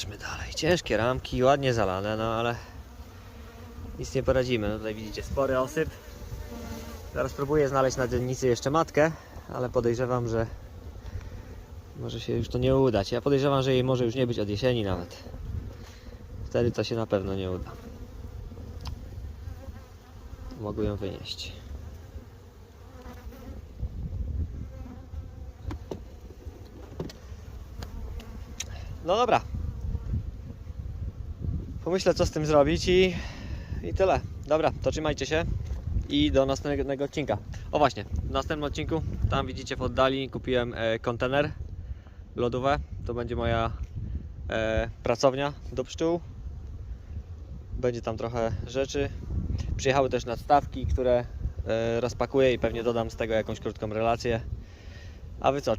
Zobaczmy dalej. Ciężkie ramki, ładnie zalane, no ale nic nie poradzimy. No tutaj widzicie spory osyp. Zaraz próbuję znaleźć na dzielnicy jeszcze matkę, ale podejrzewam, że może się już to nie udać. Ja podejrzewam, że jej może już nie być od jesieni nawet. Wtedy to się na pewno nie uda. Mogę ją wynieść. No dobra. Pomyślę co z tym zrobić i, i tyle. Dobra, to trzymajcie się i do następnego odcinka. O właśnie, w następnym odcinku, tam widzicie w oddali, kupiłem e, kontener lodówę. To będzie moja e, pracownia do pszczół. Będzie tam trochę rzeczy. Przyjechały też nadstawki, które e, rozpakuję i pewnie dodam z tego jakąś krótką relację. A wy co?